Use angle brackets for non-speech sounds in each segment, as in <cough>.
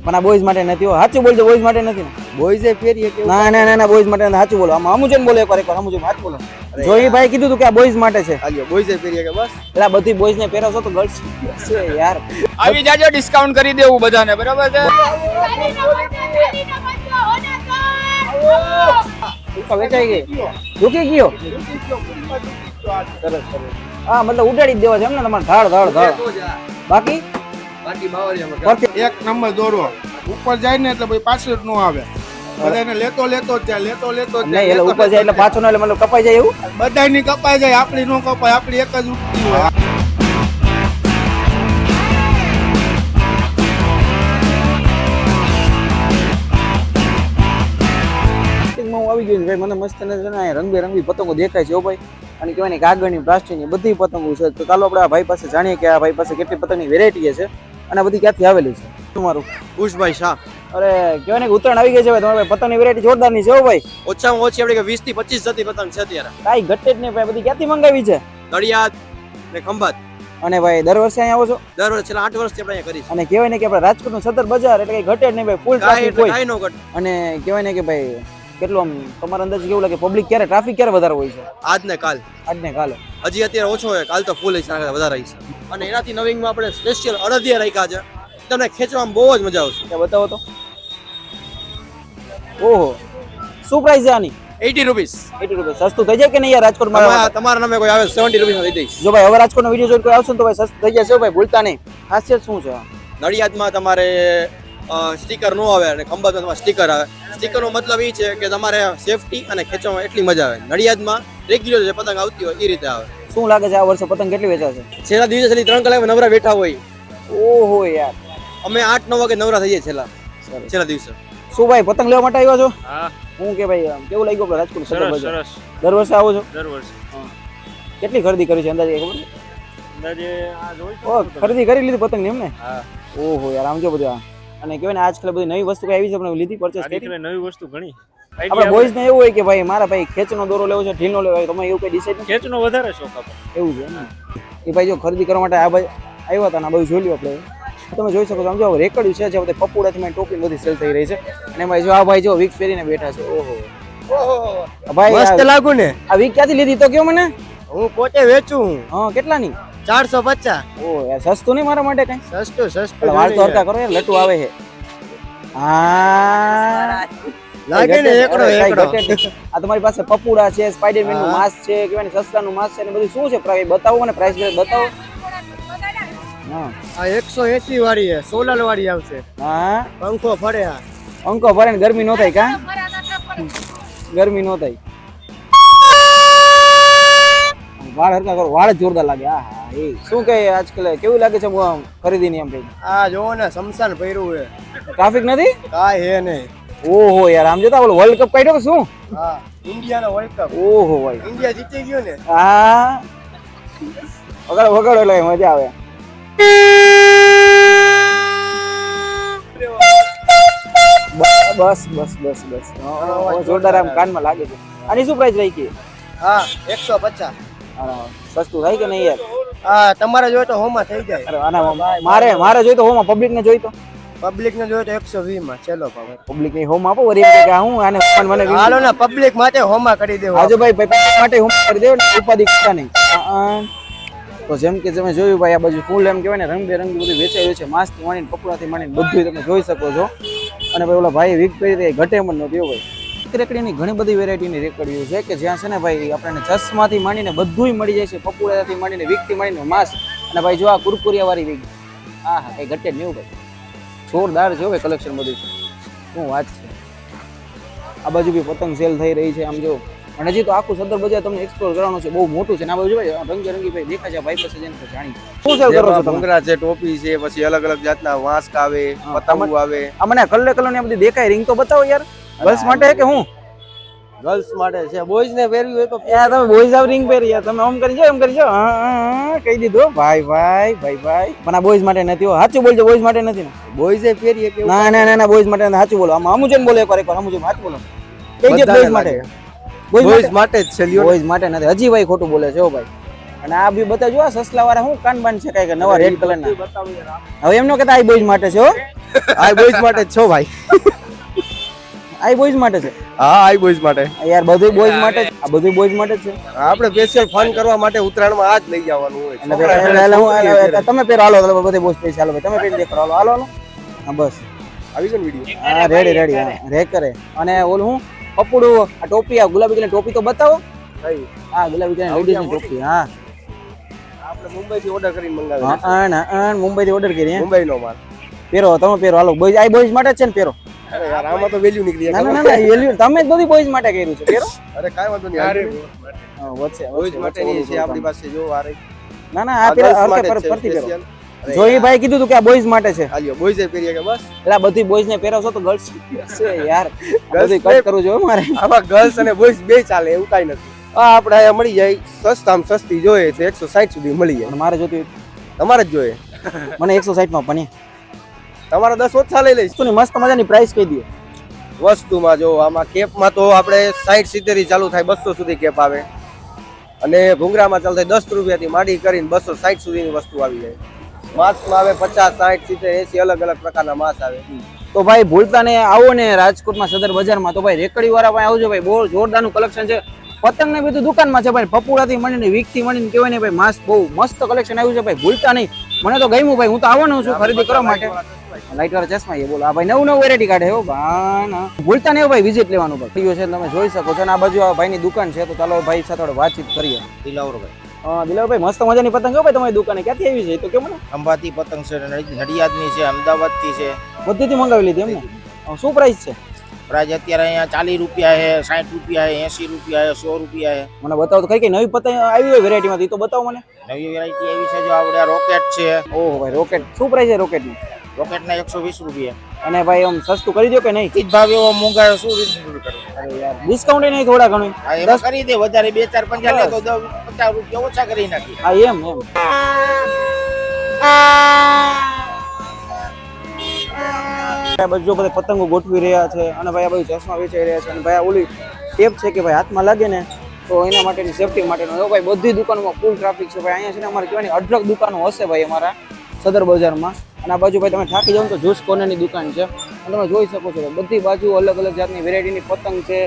પણ આ બોયઝ માટે નથી હો. સાચું બોલજો બોયઝ માટે નથી ને બોયઝે ફેરી કે ના ના ના ના બોયઝ માટે સાચું બોલો આમાં અમુજન બોલે એકવાર એકવાર અમુજન સાચું બોલો જોઈ ભાઈ કીધું તું કે આ બોયઝ માટે છે બોયઝે ફેરી કે બસ એટલે આ બધી બોયઝ ને પહેરાવશો તો ગર્લ્સ છે યાર આવી જાજો ડિસ્કાઉન્ટ કરી દેવું બધાને બરાબર છે વેચાઈ ગઈ રૂકી ગયો સરસ સરસ હા મતલબ ઉડાડી જ દેવા છે એમ ને તમારે ધાડ ધાડ ધાડ બાકી બાકી એક નંબર દોરો. ઉપર જાય ને એટલે ભાઈ પાછળ જ ન આવે. બધાને લેતો લેતો જ જાય લેતો લેતો જ જાય એટલે ઉપર જાય એટલે પાછો ન એટલે મતલબ કપાઈ જાય એવું? બધાની કપાઈ જાય આપણી નો કપાય આપણી એક જ ઉઠતી હોય. આવી ગયો ભાઈ મને મસ્ત નજર ને અહીંયા રંગબેરંગી પતંગો દેખાય છે ભાઈ. અને કહેવાય ને કાગળની પ્લાસ્ટિકની બધી પતંગો છે. તો ચાલો આપણે આ ભાઈ પાસે જાણીએ કે આ ભાઈ પાસે કેટલી પતંગની વેરાયટી છે. અને બધી ક્યાંથી આવેલી છે? તમારું? ઉષભાઈ શાહ. અરે કહેવાય ને કે ઉત્તરાયણ આવી ગઈ છે ભાઈ તમારે પતંગની વેરાયટી જોરદારની છે હો ભાઈ. ઓછામાં ઓછી આપણે વીસથી પચીસ જતી પતંગ છે અત્યારે. કાંઈ ઘટે જ નહીં ભાઈ બધી ક્યાંથી મંગાવી છે? નડિયાદ ને ખંભાત. અને ભાઈ દર વર્ષે અહીંયા આવો છો? દર વર્ષે છેલ્લા આઠ વર્ષથી આપણે અહીંયા કરી અને કહેવાય ને કે આપણે રાજકોટનું સદર બજાર એટલે કઈ ઘટે જ નહીં ભાઈ ફૂલ ટ્રાફિક હોય. નો ઘટે. અને કહેવાય ને કે ભાઈ કેટલું આમ તમારા અંદાજ કેવું લાગે? પબ્લિક ક્યારે? ટ્રાફિક ક્યારે વધારે હોય છે? આજ ને કાલ. આજ ને કાલે. હજી અત્યારે ઓછો હોય કાલ તો ફૂલ હશે આના વધારે હશે અને એનાથી નવીનમાં આપણે સ્પેશિયલ અડદિયા રાખ્યા છે. તમને ખેંચવામાં બહુ જ મજા આવશે. ત્યાં બતાવો તો. ઓહો. શું પ્રાઇસ છે આની? Eighty rupees. Eighty rupees. સસ્તું થઈ જાય કે નહીં યાર? રાજકોટમાં તમારા નામે કોઈ આવે સેવન્ટી રૂપીસ લઈ દઈશ. જો ભાઈ હવે રાજકોટનો વીડિયો જોઈને કોઈ આવશે ને તો ભાઈ સસ્તું થઈ જશે ભાઈ ભૂલતા નહીં. ખાસિયત શું છે નડિયાદમાં તમારે સ્ટીકર નો આવે અને ખંભાતમાં તમારે સ્ટીકર આવે. સ્ટીકરનો મતલબ એ છે કે તમારે સેફટી અને ખેંચવામાં એટલી મજા આવે. નડિયાદમાં રેગ્યુલર જે પતંગ આવતી હોય એ રીતે આવે. શું લાગે છે આ વર્ષે પતંગ કેટલી વેચાશે છેલ્લા દિવસે છેલ્લી ત્રણ કલાક નવરા બેઠા હોય ઓહો યાર. અમે આઠ નવ વાગે નવરા થઈએ છેલ્લા. છેલ્લા દિવસે. શું ભાઈ પતંગ લેવા માટે આવ્યો છો? હા. હું કે ભાઈ કેવું લાગ્યું આપણે રાજકોટ સદર સરસ. બજાર સરસ. દર વર્ષે આવો છો? દર વર્ષે. કેટલી ખરીદી કરી છે અંદાજે ખબર અંદાજે આ જોઈ ખરીદી કરી લીધી પતંગ એમ ને? હા. ઓહો યાર આમ જો બધું આ. અને કહેવાય ને આજકાલ બધી નવી વસ્તુ કઈ આવી છે આપણે લીધી પરચેસ કરી. નવી વસ્તુ ઘણી. આપણે બોયઝ ને એવું હોય કે ભાઈ મારા ભાઈ ખેંચનો દોરો લેવો છે ઢીલનો લેવો હોય તમે એવું કઈ ડિસાઈડ ખેંચનો વધારે શોખ આપણે એવું છે એ ભાઈ જો ખરીદી કરવા માટે આ ભાઈ આવ્યા હતા ને આ બધું જોઈ લ્યો આપણે. તમે જોઈ શકો છો આમ જો રેકડ્યું છે જે બધા પપોડાથી મેં ટોપી બધી સેલ થઈ રહી છે. અને ભાઈ જો આ ભાઈ જો વીક પહેરીને બેઠા છે ઓહો. આ ભાઈ મસ્ત લાગુ ને. આ વીક ક્યાંથી લીધી તો કયો મને? હું પોતે વેચું હા કેટલાની? ચારસો પચાસ. ઓ સસ્તું નહીં મારા માટે કઈ? સસ્તું સસ્તું વાળ તો હરકા કરો લટુ આવે છે. હા. લાગે ને એકડો એકડો કઈ ઘટે નહીં. આ તમારી પાસે પપુડા છે સ્પાઈડરમેનનું માસ્ક છે કહેવાય ને સસ્તાનું માસ્ક છે ને બધું શું છે પ્રાઇસ? બતાવો મને પ્રાઇસ બતાવો. હા. આ એકસો એસી વાળી છે સોલર વાળી આવશે. હા. પંખો ફરે આ. પંખો ભરે ને ગરમી નો થાય કા? ગરમી નો થાય. વાળ હરકા કરો વાળ જોરદાર લાગે. હા હા એ. શું કહે આજકાલ? કેવું લાગે છે હું આમ ખરીદી ની આમ આ જોવો ને સમસાન પહેર્યું છે. ટ્રાફિક નથી? કાંઈ હે નહીં. ઓહો યાર આમ જોતા ઓલો વર્લ્ડ કપ કાઢ્યો કે શું? હા ઇન્ડિયાનો વર્લ્ડ કપ ઓહો ભાઈ. ઇન્ડિયા જીતી ગયો ને. હા. વગાડો વગાડો એટલે મજા આવે. બસ બસ બસ બસ જોરદાર આમ કાનમાં લાગે છે. આની શું પ્રાઇસ કે? હા એકસો પચાસ. સસ્તું થાય કે નહીં યાર? હા તમારે જોઈએ તો હોમાં થઈ જાય. અરે મારે મારે જોઈ તો હોમાં પબ્લિક ને જોઈએ તો. પબ્લિક ને જોઈએ તો એકસો વીસમાં ચલો પબ્લિકની હોમ આપો વરી કે હું આને મને મને હાલો ને પબ્લિક માટે હોમાં કરી દેવો. આજુભાઈ ભાઈ માટે હોમ કરી દેવો ને ઉપાધિ કરતા નહીં. તો જેમ કે તમે જોયું ભાઈ આ બાજુ ફૂલ એમ કહેવાય ને રંગબેરંગી બધું વેચાયું છે માસ્ક માંડીને કપડાથી માંડીને બધું તમે જોઈ શકો છો. અને ભાઈ ઓલા ભાઈ વીક પહેરી ઘટે મન નો હો ભાઈ. રેકડીની ઘણી બધી વેરાયટીની રેકડીઓ છે કે જ્યાં છે ને ભાઈ આપણને ચશ્માથી માંડીને બધુંય મળી જાય છે. પપુડાથી માંડીને વીકથી માંડીને માસ્ક અને ભાઈ જો આ કુરકુરિયાવાળી વીક હા હા કંઈ ઘટે નહીં ભાઈ. જોરદાર છે ભાઈ કલેક્શન બધું. શું વાત છે. આ બાજુ બી પતંગ સેલ થઈ રહી છે આમ જો. અને હજી તો આખું સદર બજાર તમને એક્સપ્લોર કરવાનું છે. બહુ મોટું છે. ને આ બાજુ ભાઈ રંગબેરંગી ભાઈ દેખાય છે ભાઈ પાસે જઈને જાણી શું સેલ કરો છો ભંગરા છે ટોપી છે પછી અલગ અલગ જાતના વાસ્ક આવે પતંગ આવે. આ મને કલર કલરની બધી દેખાય. રિંગ તો બતાવો યાર. ગર્લ્સ માટે કે હું? ગર્લ્સ માટે છે. બોયઝ ને પહેરવી હોય તો યાર તમે બોયઝ આવ રિંગ પહેરી યાર તમે આમ કરી જાઓ એમ કરી જાઓ. હા, કહી દીધું ભાઈ ભાઈ ભાઈ ભાઈ. પણ આ બોયઝ માટે નથી હો. સાચું બોલજો બોયઝ માટે નથી ને. બોયઝે પહેરીએ કે ના ના ના ના બોયઝ માટે. સાચું બોલો. આમ અમુજન બોલે એકવાર એકવાર અમુજન સાચું બોલો. કહી દે બોયઝ માટે. બોયઝ માટે? જ છે લ્યો. બોયઝ માટે નથી. હજી ભાઈ ખોટું બોલે છે ઓ ભાઈ. અને આ બી બધા જો આ સસલા વાળા શું કાન બાન છે કાંઈ કે નવા રેડ કલર ના? હવે એમ નો કહેતા આ બોયઝ માટે છે હો. <laughs> આ બોયઝ માટે જ છો ભાઈ. આ બોયઝ માટે છે. હા આઈ બોયઝ માટે. યાર બધું બોયઝ માટે આ બધું બોયઝ માટે છે. આપણે સ્પેશિયલ ફન કરવા માટે ઉત્તરાયણમાં આ જ લઈ જવાનું હોય. હું- તમે પહેરો હાલો બધે બોયઝ પૈસા હાલો તમે પહેરી દેખો હાલો હાલો હા બસ. આવી ગયો વીડિયો હા રેડી રેડી હા રે કરે. અને ઓલું હું પપુડું આ ટોપી આ ગુલાબી કલર ટોપી તો બતાવો. હા ગુલાબી કલર લેડીઝની ટોપી હા. આપણે મુંબઈથી ઓર્ડર કરીને મંગાવ્યો અન અન મુંબઈથી ઓર્ડર કરી હે. મુંબઈનો માલ. પહેરો તમે પહેરો હાલો બોયઝ આ બોયઝ માટે છે ને પહેરો. અરે યાર આમાં તો વેલ્યુ નીકળી ના ના ના ના, value- તમે જ બધી બોયઝ માટે કર્યું છે. કેરો? અરે કાઈ વાંધો નહીં અરે, વચ્ચે બોયઝ માટે. માટેની છે આપણી પાસે જો આ રહી. ના ના આ પેલા હરકે પર- જ છે ફરતી પહેરો. special. અરે જો એ ભાઈ કીધું તું કે આ બોયઝ માટે છે. હાલ્યો બોયઝે પહેરીએ કે બસ એટલે આ બધી બોયઝ ને પહેરાવશો તો ગર્લ્સ છે. યાર આ કટ કરવું જોઈએ મારે. આમાં ગર્લ્સ અને બોયઝ બે ચાલે એવું કાઈ નથી. આ આપણે અહીંયા મળી જાય સસ્તામાં સસ્તી જોઈએ તો એકસો સાઠ સુધી મળી જાય. મારે જોતી તમારે જ જોઈએ. મને એકસો સાઠમાં પણ તમારા દસ ઓછા લઈ લઈશ. વસ્તુની મસ્ત મજાની પ્રાઇસ કહી દો વસ્તુમાં જો આમાં કેપમાં તો આપણે સાઠ સિત્તેર ચાલુ થાય બસો સુધી કેપ આવે. અને ભૂંગરામાં ચાલુ થાય દસ રૂપિયાથી માંડી કરીને બસો સાઠ સુધીની વસ્તુ આવી જાય. માસ્કમાં આવે પચાસ સાઠ સિત્તેર એસી અલગ અલગ પ્રકારના માસ આવે. તો ભાઈ ભૂલતા ને આવો ને રાજકોટમાં સદર બજારમાં. તો ભાઈ રેકડી વાળા ભાઈ આવજો ભાઈ. બહુ જોરદારનું કલેક્શન છે. પતંગ ને બધું દુકાનમાં છે ભાઈ. પપુડાથી મળીને વીકથી મળીને કહેવાય ને ભાઈ માસ્ક બહુ મસ્ત કલેક્શન આવ્યું છે ભાઈ. ભૂલતા નહીં. મને તો ગમ્યું ભાઈ. હું તો આવવાનો છું ખરીદી કરવા માટે. લાઈટ વાળા ચશ્મા એ બોલો. આ ભાઈ નવું નવું વેરાયટી કાઢે હો ભાના. ભૂલતા નહીં ભાઈ વિઝિટ લેવાનું પણ. થયું છે તમે જોઈ શકો છો અને આ બાજુ આ ભાઈની દુકાન છે તો ચાલો ભાઈ સાથે આપણે વાતચીત કરીએ. હા દિલાવરભાઈ મસ્ત મજાની પતંગ હો ભાઈ તમારી દુકાને. ક્યાંથી આવી છે તો કેમ ને અંબાતી પતંગ છે નડિયાદની છે અમદાવાદથી છે. બધીથી મંગાવી લીધી એમને શું પ્રાઇસ છે? પ્રાઇસ અત્યારે અહીંયા ચાલીસ રૂપિયા છે સાઠ રૂપિયા છે એસી રૂપિયા છે સો રૂપિયા છે. મને બતાવો તો કઈ કઈ નવી પતંગ આવી હોય વેરાયટીમાં તો બતાવો મને. નવી વેરાયટી આવી છે જો આપણે રોકેટ છે. ઓહો ભાઈ રોકેટ શું પ્રાઇસ છે રોકેટની રોકેટના એકસો વીસ રૂપિયા. અને ભાઈ આમ સસ્તું કરી દો કે નહીં? ઈ જ ભાવ એવો મોંઘા શું રીઝનેબલ કરવું અરે યાર ડિસ્કાઉન્ટ નહીં થોડા ઘણું હા એમાં કરી દે વધારે બે ચાર પંજા લે તો દસ પચાસ રૂપિયા ઓછા કરી નાખી. હા એમ એમ. બાજુ બધા પતંગો ગોઠવી રહ્યા છે અને ભાઈ આ બધું ચશ્મા વેચાઈ રહ્યા છે અને ભાઈ આ ઓલી ટેપ છે કે ભાઈ હાથમાં લાગે ને તો એના માટેની સેફટી માટેનો. ભાઈ બધી દુકાનોમાં ફૂલ ટ્રાફિક છે. ભાઈ અહીંયા છે ને અમારે કહેવાની અઢળક દુકાનો હશે ભાઈ અમારા. સદર બજારમાં. અને આ બાજુ ભાઈ તમે થાકી જાઓ તો જ્યુસ કોર્નરની દુકાન છે. અને તમે જોઈ શકો છો બધી બાજુ અલગ અલગ જાતની વેરાયટીની પતંગ છે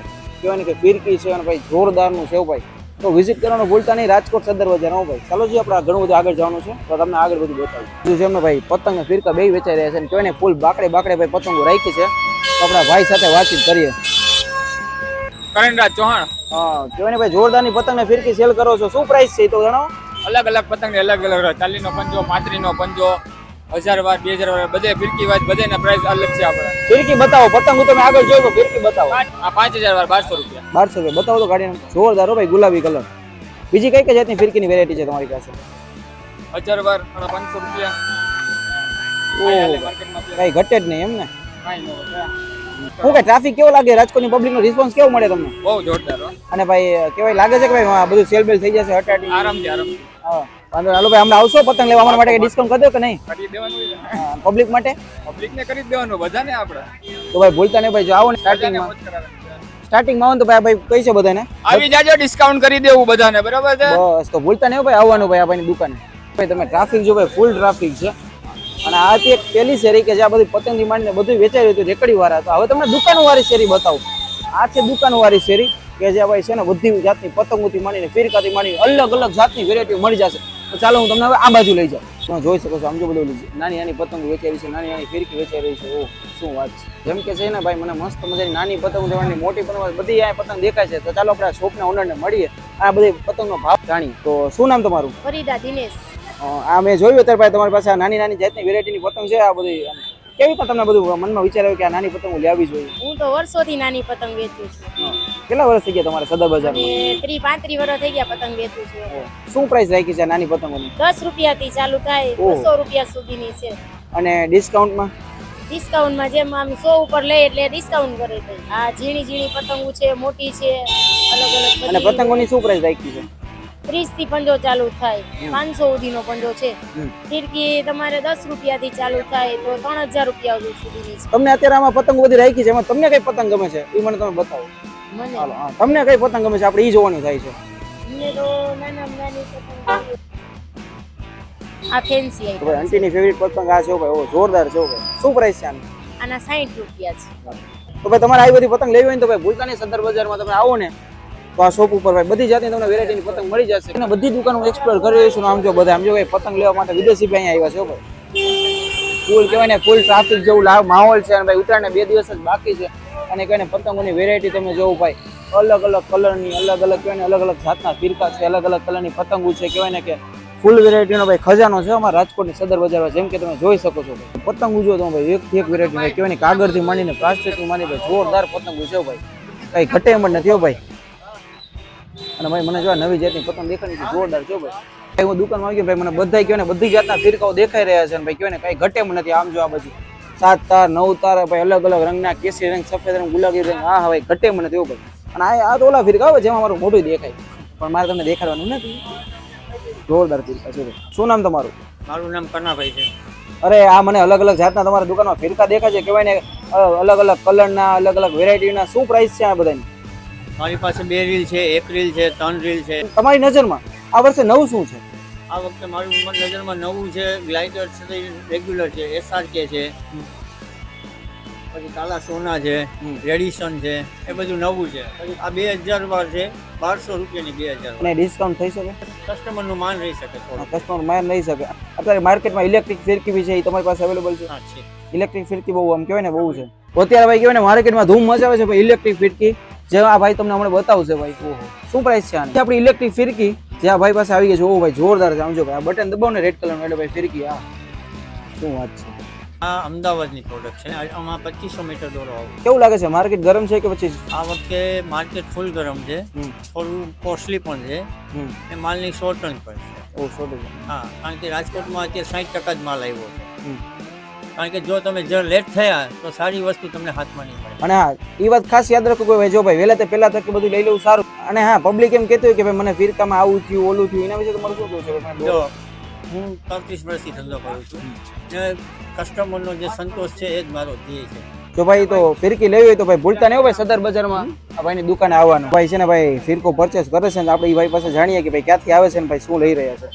કહેવાની કે ફિરકી છે અને ભાઈ જોરદારનું છે ભાઈ. તો વિઝિટ કરવાનું ભૂલતા નહીં રાજકોટ સદર બજાર હો ભાઈ. ચાલો જી આપણે ઘણું બધું આગળ જવાનું છે. તો તમને આગળ બધું બતાવું. જેમ ભાઈ પતંગ અને ફિરકા બે વેચાઈ રહ્યા છે અને કહેવાય ફૂલ બાકડે બાકડે ભાઈ પતંગો રાખી છે. તો આપણા ભાઈ સાથે વાતચીત કરીએ. કરણરાજ ચૌહાણ. હા કહેવાય ભાઈ જોરદારની પતંગ ને ફિરકી સેલ કરો છો. શું પ્રાઇસ છે એ તો જણાવો. અલગ અલગ પતંગ અલગ અલગ ચાલીસ નો પંજો પાંત્રીસ નો પંજો હજાર વાર બે હજાર વાર બધે ફિરકી વાત બધે પ્રાઇસ અલગ છે આપણે. ફિરકી બતાવો પતંગ હું તમે આગળ જોયો ફિરકી બતાવો. આ પાંચ હજાર વાર બારસો રૂપિયા. બારસો રૂપિયા. બતાવો તો ગાડી જોરદાર હો ભાઈ ગુલાબી કલર. બીજી કઈ કઈ જાતની ફિરકીની વેરાયટી છે તમારી પાસે? હજાર વાર પાંચસો રૂપિયા. કઈ ઘટે જ નહીં એમ ને. શું કઈ ટ્રાફિક કેવો લાગે? રાજકોટની પબ્લિકનો રિસ્પોન્સ કેવો મળે તમને? બહુ જોરદાર અને ભાઈ કેવાય લાગે છે કે ભાઈ બધું સેલ બેલ થઈ જશે હટાટી આરામથી આરામથી. હા વાંધો હાલો ભાઈ અમને આવશો? પતંગ લેવા અમારા માટે ડિસ્કાઉન્ટ કરી દો કે નહીં? કરી દેવાનું પબ્લિક માટે? પબ્લિક ને કરી દેવાનું બધાને આપણે તો ભાઈ ભૂલતા નહીં ભાઈ જો આવો ને સ્ટાર્ટિંગમાં કરાવવાની. સ્ટાર્ટિંગમાં તો ભાઈ ભાઈ કઈ છે બધાને. આવી જાજો ડિસ્કાઉન્ટ કરી દેવું બધાને બરાબર છે? બસ તો ભૂલતા નહીં ભાઈ આવવાનું ભાઈ આ દુકાન દુકાને. ભાઈ તમે ટ્રાફિક જો ભાઈ ફૂલ ટ્રાફિક છે. અને આ એક પેલી શેરી કે જે આ બધી પતંગથી માંડીને બધું વેચાઈ રહ્યું હતું રેકડી વાળા તો હવે તમને દુકાન વાળી શેરી બતાવું. આ છે દુકાનવાળી શેરી. કે જે ભાઈ છે ને બધી જાતની પતંગોથી માંડીને ફિરકાથી માંડીને અલગ અલગ જાતની વેરાયટી મળી જશે. તો ચાલો હું તમને હવે આ બાજુ લઈ જાઉં. તમે જોઈ શકો છો આમ જો બધું નાની નાની પતંગો વેચાઈ છે નાની નાની ફિરકી વેચાઈ રહી છે. ઓહ શું વાત છે. જેમ કે છે ને ભાઈ મને મસ્ત મજાની નાની પતંગ જવાની મોટી પતંગ બધી આ પતંગ દેખાય છે. તો ચાલો આપણે આ શોપના ઓનરને મળીએ. આ બધી પતંગનો ભાવ જાણીએ. તો શું નામ તમારું? ફરીદા દિનેશ. આ મેં જોયું અત્યારે ભાઈ તમારી પાસે આ નાની નાની જાતની વેરાયટીની પતંગ છે. આ બધી કેવી તમને બધું મનમાં વિચાર આવ્યો કે આ નાની પતંગ લેવી જોઈએ? હું તો વર્ષોથી નાની પતંગ વેચું છું. કેટલા વર્ષ થઈ ગયા તમારે સદર બજાર ત્રી પાંત્રી વર્ષ થઈ ગયા પતંગ વેચું છું. શું પ્રાઇસ રાખી છે નાની પતંગોની? દસ રૂપિયા થી ચાલુ થાય. બસો રૂપિયા સુધીની છે. અને ડિસ્કાઉન્ટમાં ડિસ્કાઉન્ટમાં જેમ આમ સો ઉપર લે એટલે ડિસ્કાઉન્ટ કરે છે. આ ઝીણી ઝીણી પતંગો છે મોટી છે અલગ અને અલગ પતંગોની શું પ્રાઇસ રાખી છે? ત્રીસથી પંજો ચાલુ થાય પાંચસો સુધીનો પંજો છે. ફિરકી તમારે દસ રૂપિયાથી ચાલુ થાય તો ત્રણ હજાર રૂપિયા સુધીની છે. તમને અત્યારે આમાં પતંગ બધી રાખી છે એમાં તમને કઈ પતંગ ગમે છે? એ મને તમે બતાવો. મને? તમને કઈ પતંગ ગમે છે? આપણે એ જોવાનું થાય છે. મને તો નાના નાની પતંગ આ ફેન્સી આઈ ભાઈ ભાઈ આંટીની ફેવરિટ પતંગ આ છે ભાઈ. ઓ જોરદાર છે ભાઈ. શું પ્રાઇસ છે આની? આના 60 રૂપિયા છે. તો ભાઈ તમારે આવી બધી પતંગ લેવી હોય ને તો ભાઈ ભૂલતા નહીં. સદર બજારમાં તમે આવો ને. તો આ શોપ ઉપર ભાઈ બધી જાતની તમને વેરાયટીની પતંગ મળી જશે. અને બધી દુકાનો એક્સપ્લોર કરી રહીશું આમ જો બધા, આમ જો ભાઈ પતંગ લેવા માટે વિદેશી ભાઈ અહીંયા આવ્યા છે ભાઈ. ફૂલ કહેવાય ને ફૂલ ટ્રાફિક જેવું લાવ માહોલ છે અને ભાઈ ઉત્તરાયણને બે દિવસ જ બાકી છે. અને કહેવાય ને પતંગોની વેરાયટી તમે જોવું ભાઈ, અલગ અલગ કલરની અલગ અલગ કહેવાય અલગ અલગ જાતના ફિરકા છે, અલગ અલગ કલરની પતંગો છે, કહેવાય ને કે ફૂલ વેરાયટીનો ભાઈ ખજાનો છે અમારા રાજકોટની સદર બજારમાં, જેમ કે તમે જોઈ શકો છો ભાઈ. પતંગો જો તમે ભાઈ એકથી એક વેરાયટી ભાઈ કહેવાય કાગળથી માંડીને પ્લાસ્ટિકથી માંડી ભાઈ જોરદાર પતંગો છે ભાઈ. કઈ ઘટે એમ નથી હો ભાઈ. અને ભાઈ મને જો નવી જાતની પતંગ દેખાડી છે જોરદાર જો ભાઈ. ભાઈ હું દુકાનમાં ગયો ભાઈ મને બધાય કહેવાય ને બધી જાતના ફિરકાઓ દેખાઈ રહ્યા છે અને ભાઈ કહેવાય ને કઈ ઘટે એમ નથી આમ જો આ બાજુ. સાત તાર નવ તાર ભાઈ અલગ અલગ રંગના કેસરી રંગ સફેદ રંગ ગુલાબી રંગ હા હા ભાઈ ઘટે એમ નથી એવું ભાઈ. અને આ આ તો ઓલા ફિરકા આવે જેમાં મારું મોઢું દેખાય. પણ મારે તમને દેખાડવાનું નથી. જોરદાર ફિરકા છે શું નામ તમારું? મારું નામ કનાભાઈ છે. અરે આ મને અલગ અલગ જાતના તમારા દુકાનમાં ફિરકા દેખાય છે કહેવાય ને અલગ અલગ કલરના અલગ અલગ વેરાયટીના શું પ્રાઇસ છે આ બધાની? મારી પાસે બે રીલ છે એક રીલ છે ત્રણ રીલ છે. તમારી નજરમાં આ વર્ષે નવું શું છે? આ વખતે મારું નજરમાં નવું છે ગ્લાઇડર છે રેગ્યુલર છે એસઆરકે છે પછી કાલા સોના છે રેડિશન છે એ બધું નવું છે. પછી આ બે હજાર વાર છે બારસો રૂપિયાની બે હજાર અને ડિસ્કાઉન્ટ થઈ શકે? કસ્ટમરનું માન રહી શકે કસ્ટમર માર નહીં શકે. અત્યારે માર્કેટમાં ઇલેક્ટ્રિક ફિરકી છે એ તમારી પાસે અવેલેબલ છે. છે. ઇલેક્ટ્રિક ફિરકી બહુ આમ કહેવાય ને બહુ છે. અત્યારે ભાઈ કહેવાય ને માર્કેટમાં ધૂમ મચાવે છે ભાઈ ઇલેક્ટ્રિક ફિરકી જે આ ભાઈ તમને હમણાં બતાવશે ભાઈ ઓહો શું પ્રાઇસ છે આની? આપણી ઇલેક્ટ્રિક ફિરકી જે આ ભાઈ પાસે આવી ગઈ છે ઓહો ભાઈ જોરદાર છે આમ જો ભાઈ આ બટન દબાવો ને રેડ કલરનું એટલે ભાઈ ફિરકી આ શું વાત છે? આ અમદાવાદની પ્રોડક્ટ છે આમાં પચીસો મીટર દોરો આવે. કેવું લાગે છે? માર્કેટ ગરમ છે કે પછી? આ વખતે માર્કેટ ફૂલ ગરમ છે. થોડું કોસ્ટલી પણ છે. એ માલની શોર્ટન પણ છે. ઓ સો હા કારણ કે રાજકોટમાં અત્યારે સાઠ ટકા જ માલ આવ્યો છે. કારણ કે જો તમે જરા લેટ થયા તો સારી વસ્તુ તમને હાથમાં નહીં મળે અને હા એ વાત ખાસ યાદ રાખો કે ભાઈ જો ભાઈ વહેલા તે પહેલા તકે બધું લઈ લેવું સારું. અને હા પબ્લિક એમ કહેતું હોય કે ભાઈ મને ફિરકામાં આવું થયું ઓલું થયું એના વિશે તમારું શું કહેવું છે? જો હું પાંત્રીસ વર્ષથી ધંધો કરું છું. ને કસ્ટમરનો જે સંતોષ છે એ જ મારો ધ્યેય છે. જો ભાઈ તો ફિરકી લેવી હોય તો ભાઈ ભૂલતા નહીં ભાઈ સદર બજારમાં આ ભાઈની દુકાને આવવાનું. ભાઈ છે ને ભાઈ ફિરકો પરચેસ કરે છે ને આપણે એ ભાઈ પાસે જાણીએ કે ભાઈ ક્યાંથી આવે છે ને ભાઈ શું લઈ રહ્યા છે.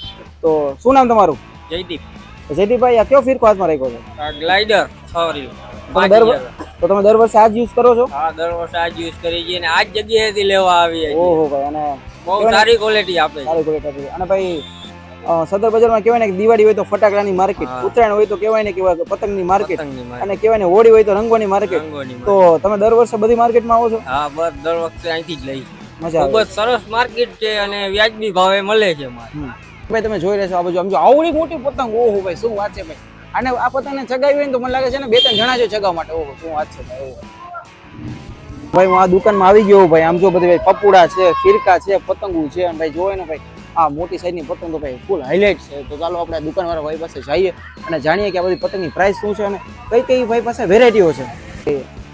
તો શું નામ તમારું? જયદીપ. જયદીપભાઈ આ કયો ફિરકો હાથમાં રાખ્યો છે? આ ગ્લાઇડર છોરી તમે દર વર- તો તમે દર વર્ષે આજ યુઝ કરો છો? હા દર વર્ષે આજ યુઝ કરી છીએ અને આજ જગ્યાએથી લેવા આવીએ ઓહો ભાઈ અને બહુ સારી ક્વોલિટી આપે સારી ક્વોલિટી આપી અને ભાઈ સદર બજારમાં કહેવાય ને કે દિવાળી હોય તો ફટાકડાની માર્કેટ ઉત્તરાયણ હોય તો કહેવાય ને કે પતંગની માર્કેટ અને કહેવાય ને હોળી હોય તો રંગોની માર્કેટ તો તમે દર વર્ષે બધી માર્કેટમાં આવો છો? હા બસ દર વખતે અહીંથી જ લઈ. મજા ખૂબ જ સરસ માર્કેટ છે અને વ્યાજબી ભાવે મળે છે હમ. ભાઈ, તમે જોઈ રહ્યા છો આ બાજુ. આમ જો આવડી મોટી પતંગ, ઓહો ભાઈ, શું વાત છે ભાઈ. અને આ પતંગને ચગાવી હોય ને તો મને લાગે છે ને બે ત્રણ જણા છે ચગાવવા માટે. ઓહો, શું વાત છે ભાઈ, ઓહો. ભાઈ, હું આ દુકાનમાં આવી ગયો ભાઈ. આમ જો બધી ભાઈ પપુડા છે, ફિરકા છે, પતંગો છે. અને ભાઈ જોવે ને ભાઈ, આ મોટી સાઈઝની પતંગ તો ભાઈ ફૂલ હાઇલાઇટ છે. તો ચાલો આપણે દુકાનવાળા ભાઈ પાસે જઈએ અને જાણીએ કે આ બધી પતંગની પ્રાઇસ શું છે અને કઈ કઈ ભાઈ પાસે વેરાયટીઓ છે.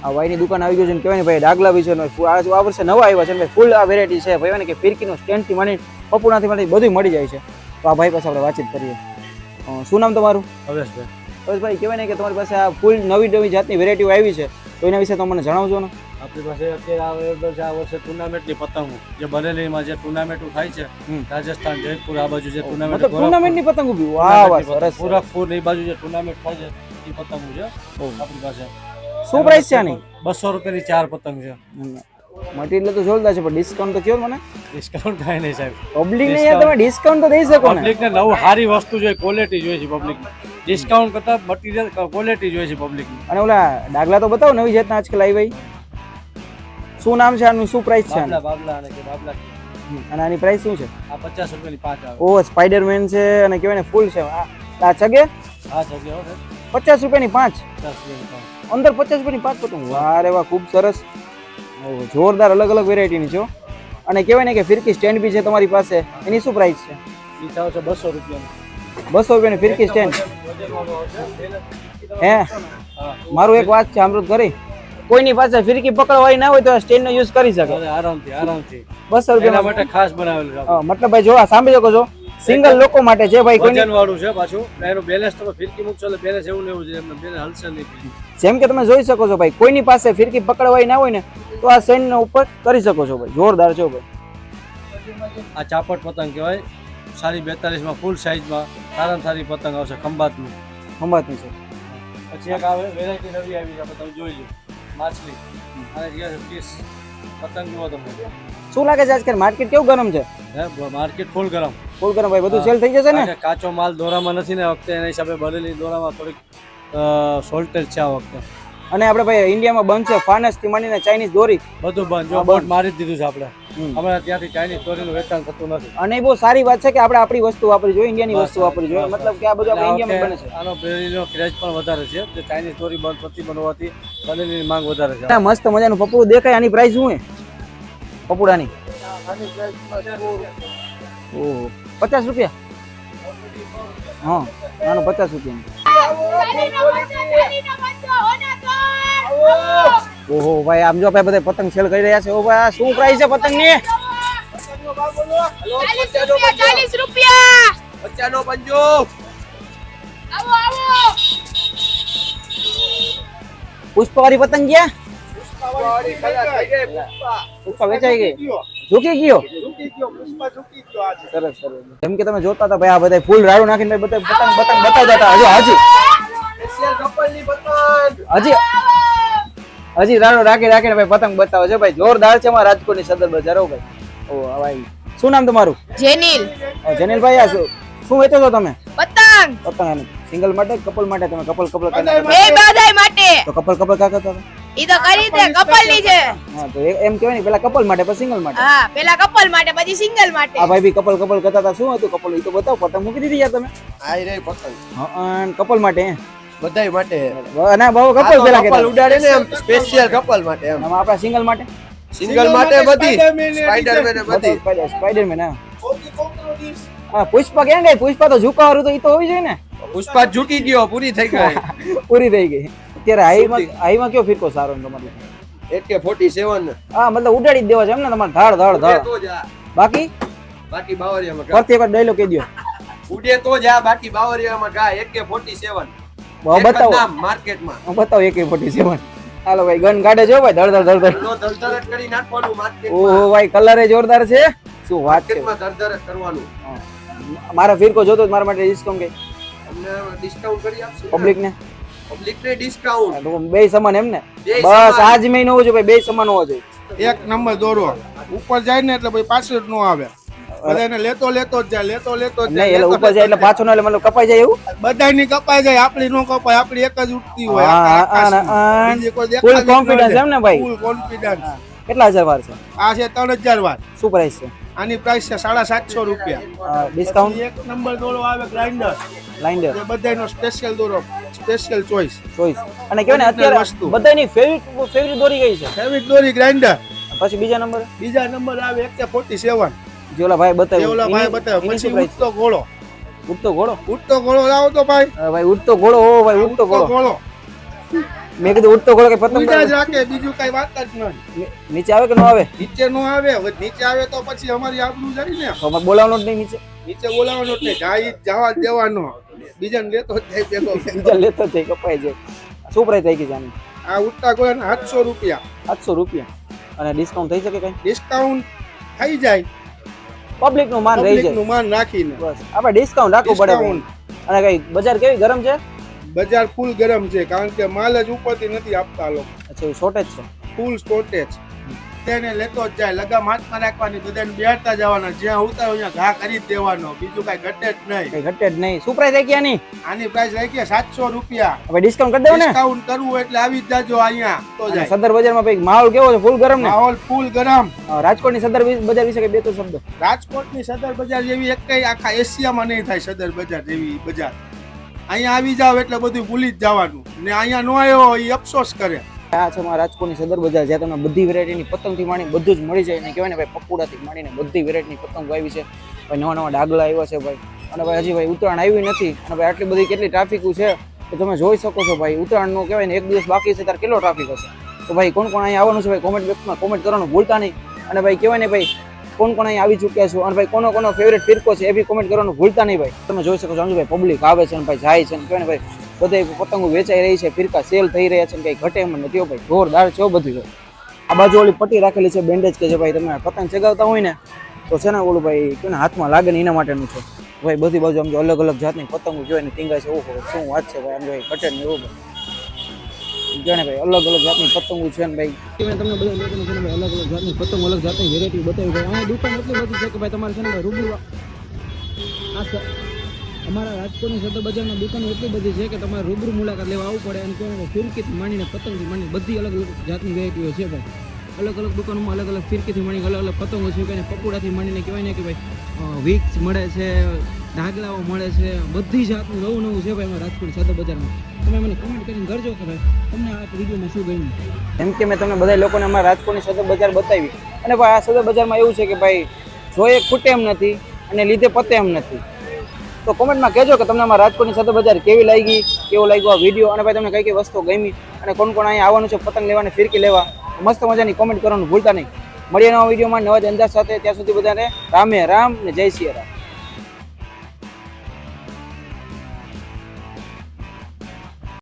આ ભાઈની દુકાન આવી ગયું છે ને કહેવાય ને ભાઈ ડાગલા બી છે આ વર્ષે નવા આવ્યા છે ભાઈ ફૂલ આ વેરાયટી છે. ભાઈ કે ફિરકીનો સ્ટેન્ડથી માંડી પપુડાથી માંડી બધું મળી જાય છે. તો આ ભાઈ પાસે આપણે વાતચીત કરીએ. શું નામ તમારું? હવેશભાઈ ભાઈ કહેવાય ને કે તમારી પાસે આ ફૂલ નવી નવી જાતની વેરાયટીઓ આવી છે. તો એના વિશે તમે મને જણાવજો ને. આપણી પાસે અત્યારે અવેલેબલ છે આ વર્ષે ટુર્નામેન્ટની પતંગો જે બરેલીમાં જે ટુર્નામેન્ટો થાય છે. રાજસ્થાન જયપુર આ બાજુ જે ટુર્નામેન્ટ ટુર્નામેન્ટની પતંગ ઊભી વાહ વાહ સરસ ગોરખપુર એ બાજુ જે ટુર્નામેન્ટ થાય છે એ પતંગો છે આપણી પાસે. શું પ્રાઇસ છે આની? બસો રૂપિયાની ચાર પતંગ છે. મટીરિયલ તો જોરદાર છે પણ ડિસ્કાઉન્ટ તો કયો મને. ડિસ્કાઉન્ટ થાય નહીં સાહેબ. પબ્લિક ને યાર તમે ડિસ્કાઉન્ટ તો દઈ શકો ને. પબ્લિકને નવું સારી વસ્તુ જોઈએ ક્વોલિટી જોઈએ છે પબ્લિક ડિસ્કાઉન્ટ કરતા મટીરિયલ ક્વોલિટી જોઈએ છે પબ્લિક અને ઓલા ડાગલા તો બતાવો નવી જાતના આજકાલ આવી ભાઈ શું નામ છે આનું શું પ્રાઇસ છે બાબલા બાબલા અને કે બાબલા. અને આની પ્રાઇસ શું છે? આ પચાસ રૂપિયાની પાંચ આવે. ઓ સ્પાઈડરમેન છે અને કહેવાય ને ફૂલ છે. આ આ ચગે આ જગ્યા છે પચાસ રૂપિયાની પાંચ? પચાસ રૂપિયાની પાંચ. અંદર પચાસ રૂપિયાની પાંચ પતંગ. વાહ રે વાહ ખૂબ સરસ. જોરદાર અલગ અલગ વેરાયટીની છે. અને કહેવાય ને કે ફિરકી સ્ટેન્ડ બી છે તમારી પાસે એની શું પ્રાઇસ છે? બસો રૂપિયા બસો રૂપિયાની ફિરકી સ્ટેન્ડ? હે? મારું એક વાત છે અમૃત કરી. કોઈની પાસે ફિરકી પકડવાની ના હોય તો સ્ટેન્ડ નો યુઝ કરી શકે. આરામથી આરામથી. બસો રૂપિયા માટે ખાસ બનાવેલું છે મતલબ ભાઈ જોવા સાંભળી શકો છો. સિંગલ લોકો માટે છે ભાઈ વજન વાળું છે પાછું. એનું બેલેન્સ તમે ફિરકી મૂકશો એટલે બેલેન્સ એવું ને એવું છે. એમને બેલેન્સ હલશે નહીં. જેમ કે તમે જોઈ શકો છો ભાઈ કોઈની પાસે ફિરકી પકડવાય ના હોય ને તો આ સ્ટેન્ડ ઉપર કરી શકો છો ભાઈ જોરદાર છો ભાઈ. આ ચાપટ પતંગ કહેવાય. સારી બેતાલીસમાં ફૂલ સાઇઝમાં સારામાં સારી પતંગ આવશે ખંભાતની. ખંભાતની છે. પછી એક આવે વેરાયટી નવી આવી છે તમે જોઈ લો. માછલી. અને પીસ પતંગ જુઓ તમે. શું લાગે છે આજકાલ માર્કેટ કેવું ગરમ છે? હે માર્કેટ ફૂલ ગરમ. ફૂલ ગરમ ભાઈ બધું સેલ થઈ જશે ને? કાચો માલ દોરામાં નથી ને વખતે એના હિસાબે ભરેલી દોરામાં થોડીક સોલ્ટેજ છે આ વખતે. અને આપણે ભાઈ ઇન્ડિયામાં બંધ છે ફાનસથી માંડીને ચાઇનીઝ દોરી. બધું બંધ. જો બોટ મારી જ દીધું છે આપણે. હમ. હમણાં ત્યાંથી ચાઇનીઝ દોરીનું વેચાણ થતું નથી. અને એ બહુ સારી વાત છે કે આપણે આપણી વસ્તુ વાપરવી જોઈએ ઇન્ડિયાની વસ્તુ વાપરવી જોઈએ. મતલબ કે આ બધું આપણે ઇન્ડિયામાં બને છે. આનો બેરીનો ક્રેઝ પણ વધારે છે. જે ચાઇનીઝ દોરી બંધ થતી બનવાથી બનેલીની માંગ વધારે છે. મસ્ત મજાનું પપડું દેખાય આની પ્રાઇસ શું છે પપુડાની. ઓહો પચાસ રૂપિયા? હા નાનું પચાસ રૂપિયા. ઓહો ભાઈ આમ જો ભાઈ બધા પતંગ સેલ કરી રહ્યા છે. ઓ ભાઈ શું પ્રાઇસ છે પતંગની ચાલીસ રૂપિયા. પચાનો પંજો. આવો આવો. પુષ્પવાળી પતંગ ગયા? પુષ્પા. વેચાઈ ગઈ? ઝૂકી ગયો. સરસ સરસ. જેમ કે તમે જોતા હતા ભાઈ આ બધા ફૂલ રાડું નાખીને બધા પતંગ પતંગ બતાવતા હતા. હજુ હાજી. હજી. હજી રાડો રાખી રાખીને ભાઈ પતંગ બતાવે છે ભાઈ. જોરદાર છે અમારા રાજકોટની સદર બજાર હો ભાઈ. ઓ ભાઈ. શું નામ તમારું? જેનિલ. જેનિલ ભાઈ આ શું શું વેચો છો તમે? પતંગ. પતંગ સિંગલ માટે કપલ માટે? તમે કપલ કપલ બે બાધાઈ માટે. તો કપલ કપલ કા કરતા ઈ તો કરી દે કપલની છે. હા તો એમ કહેવાય ને પેલા કપલ માટે પછી સિંગલ માટે. હા પેલા કપલ માટે પછી સિંગલ માટે. આ ભાઈ બી કપલ કપલ કરતા હતા. શું હતું કપલ? ઈ તો બતાવો પતંગ મૂકી દીધી યાર તમે. આ રે પતંગ. હા કપલ માટે હે? બધાય માટે ના બહુ કપલ પેલા કપલ ઉડાડે ને એમ સ્પેશિયલ કપલ માટે એમ. આપણા સિંગલ માટે? સિંગલ માટે બધી. સ્પાઈડરમેન બધી. સ્પાઈડરમેન હા. હા પુષ્પા ક્યાં ગઈ? પુષ્પા તો ઝુકાવાળું તો એ તો હોવી જોઈએ ને. પુષ્પા ઝૂકી ગયો પૂરી થઈ ગઈ. <laughs> પૂરી થઈ ગઈ. અત્યારે હાઈમાં હાઈમાં કયો ફિરકો સારો ને તમારે? એકે ફોર્ટી સેવન હા મતલબ ઉડાડી દેવા છે એમ ને તમારે. ધાડ ધાડ ધાડ. તો બાકી? બાકી બાવરિયામાં ફરતી એકવાર ડાયલોગ કહી દો ઉડે તો જા બાકી બાવરિયામાં ગા એકે ફોર્ટી સેવન બતાવો. માર્કેટમાં. હું બતાવો એક ફોર્ટી સેવન હાલો ભાઈ ગન કાઢે જો ભાઈ ધડધડ ધડધડ ઓહો ભાઈ કલર એ જોરદાર છે. શું વાત છે. માર્કેટમાં ધરધરત કરવાનું. મારા ફિરકો જોતો જ મારા માટે ડિસ્કાઉન્ટ કઈ ડિસ્કાઉન્ટ કરી આપશું પબ્લિક ને પબ્લિક ને ડિસ્કાઉન્ટ બે સમાન એમ ને? બસ આજ મહિનો હોવો જોઈએ ભાઈ બે સમાન હોવો જોઈએ. એક નંબર દોરો. ઉપર જાય ને એટલે ભાઈ પાછળ નો આવે. બધાને લેતો લેતો જ જાય લેતો લેતો જ જાય એટલે ઉપર જાય એટલે પાછો નો એટલે મતલબ કપાઈ જાય એવું? બધાની કપાઈ જાય આપણી નો કપાય આપણી એક જ ઉઠતી હોય હા, આખા હા, આકાશમાં. હા. બીજી કોઈ Full દેખાતી જ ન confidence જાય. એમ ને ભાઈ? Full confidence. કેટલા હજાર વાર છે? આ છે ત્રણ હજાર વાર. શું પ્રાઇસ છે? આની પ્રાઇસ છે સાડા સાતસો રૂપિયા. ડિસ્કાઉન્ટ એક નંબર દોરો આવે ગ્રાઇન્ડર બધાનો સ્પેશિયલ દોરો સ્પેશિયલ ચોઈસ ચોઈસ અને કહેવાય ને અત્યારે વસ્તુ. બધાની ફેવરિટ ફેવરિટ દોરી ગઈ છે. ફેવિક દોરી ગ્રાઇન્ડર પછી બીજા નંબર? બીજા નંબર આવે એક ફોર્ટી સેવન જે ઓલા ભાઈ બતાવ્યું. ઓલા ભાઈ એની- બતાવે એની શું પછી ઉડતો ઘોડો ઉડતો ઘોડો ઉડતો ઘોડો લાવો તો ભાઈ. ભાઈ ઉડતો ઘોડો ઓ ભાઈ ઉડતો ઘોડો મેં કીધું ઉડતો ઘોડો કે પતંગ જ રાખે બીજું કઈ વાત જ નહીં. નીચે આવે કે ન આવે? નીચે નો આવે નીચે આવે તો પછી અમારી આબરૂ જરી ને. અમારે બોલાવવાનો જ નહીં નીચે. નીચે બોલાવવાનો જ નહીં જાય જવા દેવાનો. બીજાને લેતો જાય ભેગો. બીજા લેતો જાય કપાઈ જાય. શું પ્રાઇસ થઈ ગઈ જાની આ ઉઠતા ઘોડા સાતસો રૂપિયા. સાતસો રૂપિયા. અને ડિસ્કાઉન્ટ થઈ શકે કઈ? ડિસ્કાઉન્ટ થઈ જાય. પબ્લિકનું માન રહી જાય. નું માન રાખીને. બસ. આપણે ડિસ્કાઉન્ટ રાખવું પડે અને કઈ બજાર કેવી? ગરમ છે? બજાર ફૂલ ગરમ છે કારણ કે માલ જ ઉપરથી નથી આપતા લોકો. અચ્છા શોર્ટેજ છે. ફૂલ સ્ટોટેજ તેને લેતો જ જાય. લગામ હાથમાં રાખવાની બધાને બેઠતા જવાના. જ્યાં ઉતારો અહીંયા ઘા કરી જ દેવાનો. બીજું કઈ ઘટે જ નહીં. કઈ ઘટે જ નહીં. શું પ્રાઇસ થઈ ગયા ની આની પ્રાઇસ રાખીએ સાતસો રૂપિયા. હવે ડિસ્કાઉન્ટ કરી દેવો ને? ડિસ્કાઉન્ટ કરવું એટલે આવી જ જાજો અહીંયા. તો જાય. સદર બજારમાં ભાઈ માહોલ કેવો છે? ફૂલ ગરમ ને? માહોલ ફૂલ ગરમ. રાજકોટની સદર બજાર વિશે બે ત્રણ શબ્દ. રાજકોટની સદર બજાર જેવી એક કઈ આખા એશિયામાં નહીં થાય સદર બજાર જેવી બજાર. અહીંયા આવી જાવ એટલે બધું ભૂલી જ જવાનું. ને અહીંયા નો આવ્યો એ અફસોસ કરે. આ છે મારા રાજકોટની સદર બજાર, જ્યાં તમને બધી વેરાયટીની પતંગથી માણી બધું જ મળી જાય. ને કહેવાય ને ભાઈ, પકોડાથી માંડીને બધી વેરાયટીની પતંગ આવી છે. ભાઈ, નવા નવા ડાગલા આવ્યા છે ભાઈ. અને ભાઈ, હજી ભાઈ, ઉત્તરાયણ આવ્યું નથી. અને ભાઈ, આટલી બધી કેટલી ટ્રાફિક છે તો તમે જોઈ શકો છો ભાઈ. ઉત્તરાયણનું કહેવાય ને એક દિવસ બાકી છે, ત્યારે કેટલો ટ્રાફિક હશે? તો ભાઈ, કોણ કોણ અહીંયા આવવાનું છે ભાઈ? કોમેન્ટ બોક્સમાં કોમેન્ટ કરવાનું ભૂલતા નહીં. અને ભાઈ, કહેવાય ને ભાઈ, કોણ કોણ અહીંયા આવી ચૂક્યા છો? અને ભાઈ, કોનો કોનો ફેવરેટ ફિરકો છે એ બી કોમેન્ટ કરવાનું ભૂલતા નહીં ભાઈ. તમે જોઈ શકો છો અંજુભાઈ પબ્લિક આવે છે અને ભાઈ જાય છે ને ભાઈ બધે પતંગો વેચાઈ રહી છે, ફિરકા સેલ થઈ રહ્યા છે કઈ ઘટે એમ નથી ભાઈ. જોરદાર છે બધું બધું. આ બાજુ ઓલી પટ્ટી રાખેલી છે બેન્ડેજ કે જે ભાઈ તમે પતંગ ચગાવતા હોય ને, તો છે ને ઓલું ભાઈ કોને હાથમાં લાગે ને એના માટેનું છે. ભાઈ બધી બાજુ આમ જો અલગ અલગ જાતની પતંગો જોઈને ટીંગાય છે, ઓહો, શું વાત છે ભાઈ, આમ જો કટે ને એવું જાણે ભાઈ અલગ અલગ જાતની પતંગો છે ને ભાઈ. તમને બધા લોકોને છે ભાઈ, અલગ અલગ જાતની પતંગ, અલગ જાતની વેરાયટી બતાવી ભાઈ અહીંયા દુકાન એટલી બધી છે કે ભાઈ તમારે છે ને ભાઈ રૂબરૂ આ અમારા રાજકોટની સદર બજારમાં દુકાનો એટલી બધી છે કે તમારે રૂબરૂ મુલાકાત લેવા આવવું પડે અને કોઈને ફિરકીથી માંડીને પતંગથી માંડીને બધી અલગ અલગ જાતની વેરાયટીઓ છે ભાઈ. અલગ અલગ દુકાનોમાં અલગ અલગ ફિરકીથી માંડીને અલગ અલગ પતંગો છે કે પકોડાથી માંડીને કહેવાય ને કે ભાઈ વિક્સ મળે છે ઢાગલાઓ મળે છે, બધી જાતનું નવું નવું છે ભાઈ અમારા રાજકોટ સદર બજારમાં. તમે મને કમેન્ટ કરીને કરજો કે ભાઈ, તમને આ વિડીયોમાં શું ગમ્યું? એમ કે મેં તમને બધા લોકોને અમારા રાજકોટની સદર બજાર બતાવી. અને ભાઈ આ સદર બજારમાં એવું છે કે ભાઈ જોઈએ ખૂટે એમ નથી અને લીધે પતે એમ નથી. તો કોમેન્ટમાં કહેજો કે તમને અમારા રાજકોટની સદર બજાર કેવી લાગી, કેવો લાગ્યો આ વીડિયો અને ભાઈ, તમને કઈ કઈ વસ્તુ ગમી? અને કોણ કોણ અહીંયા આવવાનું છે, પતંગ લેવાની, ફિરકી લેવા? મસ્ત મજાની કોમેન્ટ કરવાનું ભૂલતા નહીં. મળીએ નવા વિડીયોમાં નવા જ અંદાજ સાથે. ત્યાં સુધી બધાને રામે રામ ને જય સિયા રામ.